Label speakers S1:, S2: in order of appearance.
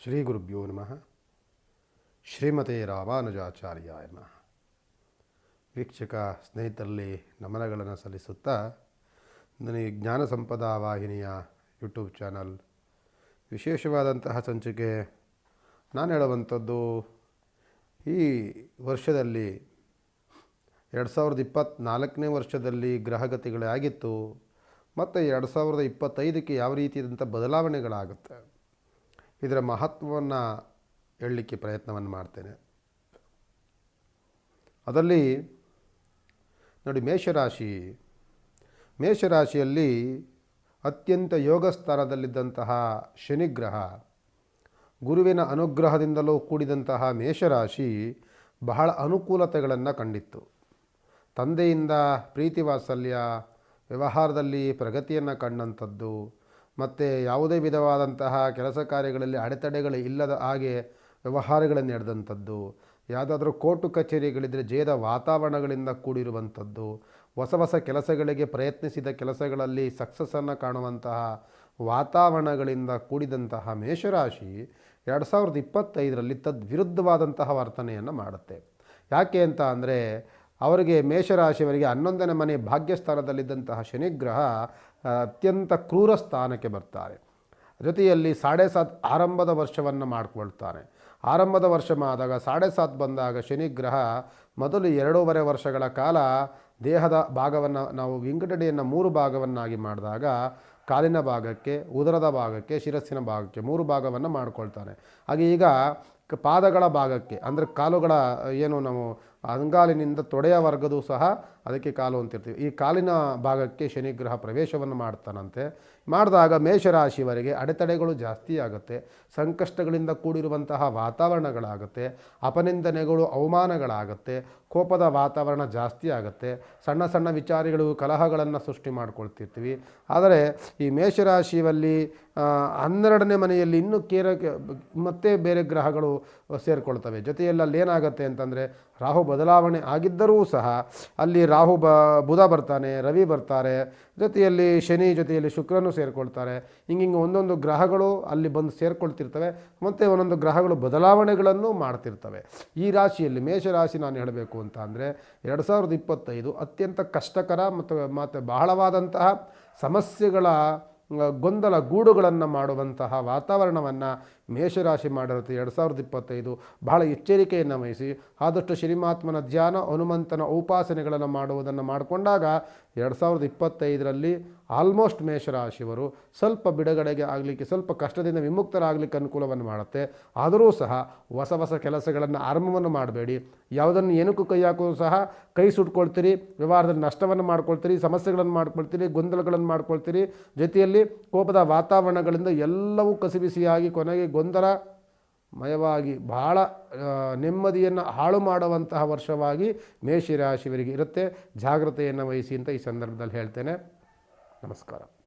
S1: ಶ್ರೀ ಗುರುಭ್ಯೋ ನಮಃ. ಶ್ರೀಮತಿ ರಾಮಾನುಜಾಚಾರ್ಯಾಯ ನಮಃ. ವೀಕ್ಷಕ ಸ್ನೇಹಿತರಲ್ಲಿ ನಮನಗಳನ್ನು ಸಲ್ಲಿಸುತ್ತಾ ನನಗೆ ಜ್ಞಾನ ಸಂಪದಾ ವಾಹಿನಿಯ ಯೂಟ್ಯೂಬ್ ಚಾನಲ್ ವಿಶೇಷವಾದಂತಹ ಸಂಚಿಕೆ ನಾನು ಹೇಳುವಂಥದ್ದು ಈ ವರ್ಷದಲ್ಲಿ ಎರಡು ಸಾವಿರದ ಇಪ್ಪತ್ತ್ನಾಲ್ಕನೇ ವರ್ಷದಲ್ಲಿ ಗ್ರಹಗತಿಗಳೇ ಆಗಿತ್ತು ಮತ್ತು ಎರಡು ಸಾವಿರದ ಇಪ್ಪತ್ತೈದಕ್ಕೆ ಯಾವ ರೀತಿಯಾದಂಥ ಬದಲಾವಣೆಗಳಾಗುತ್ತೆ? ಇದರ ಮಹತ್ವವನ್ನು ಹೇಳಲಿಕ್ಕೆ ಪ್ರಯತ್ನವನ್ನು ಮಾಡ್ತೇನೆ. ಅದರಲ್ಲಿ ನೋಡಿ ಮೇಷರಾಶಿ, ಮೇಷರಾಶಿಯಲ್ಲಿ ಅತ್ಯಂತ ಯೋಗ ಸ್ಥಾನದಲ್ಲಿದ್ದಂತಹ ಶನಿಗ್ರಹ, ಗುರುವಿನ ಅನುಗ್ರಹದಿಂದಲೂ ಕೂಡಿದಂತಹ ಮೇಷರಾಶಿ ಬಹಳ ಅನುಕೂಲತೆಗಳನ್ನು ಕಂಡಿತ್ತು. ತಂದೆಯಿಂದ ಪ್ರೀತಿ ವಾತ್ಸಲ್ಯ ವ್ಯವಹಾರದಲ್ಲಿ ಪ್ರಗತಿಯನ್ನು ಕಂಡಂಥದ್ದು ಮತ್ತು ಯಾವುದೇ ವಿಧವಾದಂತಹ ಕೆಲಸ ಕಾರ್ಯಗಳಲ್ಲಿ ಅಡೆತಡೆಗಳು ಇಲ್ಲದ ಹಾಗೆ ವ್ಯವಹಾರಗಳನ್ನು ನಡೆದಂಥದ್ದು, ಯಾವುದಾದ್ರೂ ಕೋರ್ಟು ಕಚೇರಿಗಳಿದ್ದರೆ ಜಯದ ವಾತಾವರಣಗಳಿಂದ ಕೂಡಿರುವಂಥದ್ದು, ಹೊಸ ಹೊಸ ಕೆಲಸಗಳಿಗೆ ಪ್ರಯತ್ನಿಸಿದ ಕೆಲಸಗಳಲ್ಲಿ ಸಕ್ಸಸ್ಸನ್ನು ಕಾಣುವಂತಹ ವಾತಾವರಣಗಳಿಂದ ಕೂಡಿದಂತಹ ಮೇಷರಾಶಿ ಎರಡು ಸಾವಿರದ ಇಪ್ಪತ್ತೈದರಲ್ಲಿ ತದ್ವಿರುದ್ಧವಾದಂತಹ ವರ್ತನೆಯನ್ನು ಮಾಡುತ್ತೆ. ಯಾಕೆ ಅಂತ ಅಂದರೆ ಅವರಿಗೆ ಮೇಷರಾಶಿಯವರಿಗೆ ಹನ್ನೊಂದನೇ ಮನೆ ಭಾಗ್ಯಸ್ಥಾನದಲ್ಲಿದ್ದಂತಹ ಶನಿಗ್ರಹ ಅತ್ಯಂತ ಕ್ರೂರ ಸ್ಥಾನಕ್ಕೆ ಬರ್ತಾರೆ. ಜೊತೆಯಲ್ಲಿ ಸಾಡೆ ಸಾತ್ ಆರಂಭದ ವರ್ಷವನ್ನು ಮಾಡಿಕೊಳ್ತಾನೆ. ಆರಂಭದ ವರ್ಷ ಆದಾಗ ಸಾಡೆ ಸಾತ್ ಬಂದಾಗ ಶನಿಗ್ರಹ ಮೊದಲು ಎರಡೂವರೆ ವರ್ಷಗಳ ಕಾಲ ದೇಹದ ಭಾಗವನ್ನು ನಾವು ವಿಂಗಡಣೆಯನ್ನು ಮೂರು ಭಾಗವನ್ನಾಗಿ ಮಾಡಿದಾಗ ಕಾಲಿನ ಭಾಗಕ್ಕೆ, ಉದರದ ಭಾಗಕ್ಕೆ, ಶಿರಸ್ಸಿನ ಭಾಗಕ್ಕೆ ಮೂರು ಭಾಗವನ್ನು ಮಾಡಿಕೊಳ್ತಾನೆ. ಹಾಗೆ ಈಗ ಪಾದಗಳ ಭಾಗಕ್ಕೆ, ಅಂದರೆ ಕಾಲುಗಳ ಏನು ನಾವು ಅಂಗಾಲಿನಿಂದ ತೊಡೆಯ ವರ್ಗದೂ ಸಹ ಅದಕ್ಕೆ ಕಾಲು ಅಂತಿರ್ತೀವಿ ಈ ಕಾಲಿನ ಭಾಗಕ್ಕೆ ಶನಿಗ್ರಹ ಪ್ರವೇಶವನ್ನು ಮಾಡ್ತಾನಂತೆ. ಮಾಡಿದಾಗ ಮೇಷರಾಶಿವರೆಗೆ ಅಡೆತಡೆಗಳು ಜಾಸ್ತಿ ಆಗುತ್ತೆ. ಸಂಕಷ್ಟಗಳಿಂದ ಕೂಡಿರುವಂತಹ ವಾತಾವರಣಗಳಾಗುತ್ತೆ. ಅಪನಿಂದನೆಗಳು ಅವಮಾನಗಳಾಗುತ್ತೆ. ಕೋಪದ ವಾತಾವರಣ ಜಾಸ್ತಿ ಆಗುತ್ತೆ. ಸಣ್ಣ ಸಣ್ಣ ವಿಚಾರಗಳು, ಕಲಹಗಳನ್ನು ಸೃಷ್ಟಿ ಮಾಡ್ಕೊಳ್ತಿರ್ತೀವಿ. ಆದರೆ ಈ ಮೇಷರಾಶಿಯಲ್ಲಿ ಹನ್ನೆರಡನೇ ಮನೆಯಲ್ಲಿ ಇನ್ನೂ ಕೇರ, ಮತ್ತೆ ಬೇರೆ ಗ್ರಹಗಳು ಸೇರಿಕೊಳ್ತವೆ. ಜೊತೆಯಲ್ಲಿ ಅಲ್ಲಿ ಏನಾಗುತ್ತೆ ಅಂತಂದರೆ, ರಾಹು ಬದಲಾವಣೆ ಆಗಿದ್ದರೂ ಸಹ ಅಲ್ಲಿ ರಾಹು ಬ, ಬುಧ ಬರ್ತಾನೆ, ರವಿ ಬರ್ತಾರೆ. ಜೊತೆಯಲ್ಲಿ ಶನಿ ಜೊತೆಯಲ್ಲಿ ಶುಕ್ರನು ಸೇರಿಕೊಳ್ತಾರೆ. ಹಿಂಗಿಂಗೆ ಒಂದೊಂದು ಗ್ರಹಗಳು ಅಲ್ಲಿ ಬಂದು ಸೇರಿಕೊಳ್ತಿರ್ತವೆ, ಮತ್ತು ಒಂದೊಂದು ಗ್ರಹಗಳು ಬದಲಾವಣೆಗಳನ್ನು ಮಾಡ್ತಿರ್ತವೆ. ಈ ರಾಶಿಯಲ್ಲಿ ಮೇಷರಾಶಿ ನಾನು ಹೇಳಬೇಕು ಅಂತ ಅಂದರೆ, ಎರಡು ಸಾವಿರದ ಇಪ್ಪತ್ತೈದು ಅತ್ಯಂತ ಕಷ್ಟಕರ ಮತ್ತು ಮತ್ತು ಬಹಳವಾದಂತಹ ಸಮಸ್ಯೆಗಳ ಗೊಂದಲ ಗೂಡುಗಳನ್ನು ಮಾಡುವಂತಹ ವಾತಾವರಣವನ್ನು ಮೇಷರಾಶಿ ಮಾಡಿರುತ್ತೆ ಎರಡು ಸಾವಿರದ ಇಪ್ಪತ್ತೈದು. ಬಹಳ ಎಚ್ಚರಿಕೆಯನ್ನು ವಹಿಸಿ, ಆದಷ್ಟು ಶ್ರೀಮಾತ್ಮನ ಧ್ಯಾನ, ಹನುಮಂತನ ಉಪಾಸನೆಗಳನ್ನು ಮಾಡುವುದನ್ನು ಮಾಡಿಕೊಂಡಾಗ ಎರಡು ಸಾವಿರದ ಇಪ್ಪತ್ತೈದರಲ್ಲಿ ಆಲ್ಮೋಸ್ಟ್ ಮೇಷರಾಶಿಯವರು ಸ್ವಲ್ಪ ಬಿಡುಗಡೆಗೆ ಆಗಲಿಕ್ಕೆ, ಸ್ವಲ್ಪ ಕಷ್ಟದಿಂದ ವಿಮುಕ್ತರಾಗಲಿಕ್ಕೆ ಅನುಕೂಲವನ್ನು ಮಾಡುತ್ತೆ. ಆದರೂ ಸಹ ಹೊಸ ಹೊಸ ಕೆಲಸಗಳನ್ನು ಆರಂಭವನ್ನು ಮಾಡಬೇಡಿ. ಯಾವುದನ್ನು ಏನಕ್ಕೂ ಕೈ ಹಾಕೋದು ಸಹ ಕೈ ಸುಟ್ಕೊಳ್ತೀರಿ, ವ್ಯವಹಾರದಲ್ಲಿ ನಷ್ಟವನ್ನು ಮಾಡ್ಕೊಳ್ತೀರಿ, ಸಮಸ್ಯೆಗಳನ್ನು ಮಾಡ್ಕೊಳ್ತೀರಿ, ಗೊಂದಲಗಳನ್ನು ಮಾಡ್ಕೊಳ್ತೀರಿ. ಜೊತೆಯಲ್ಲಿ ಕೋಪದ ವಾತಾವರಣಗಳಿಂದ ಎಲ್ಲವೂ ಕಸಿಬಿಸಿಯಾಗಿ ಕೊನೆಗೆ ಗೊಂದಲ ಮಯವಾಗಿ ಬಹಳ ನೆಮ್ಮದಿಯನ್ನು ಹಾಳು ಮಾಡುವಂತಹ ವರ್ಷವಾಗಿ ಮೇಷರಾಶಿಯವರಿಗೆ ಇರುತ್ತೆ. ಜಾಗ್ರತೆಯನ್ನು ವಹಿಸಿ ಅಂತ ಈ ಸಂದರ್ಭದಲ್ಲಿ ಹೇಳ್ತೇನೆ. ನಮಸ್ಕಾರ.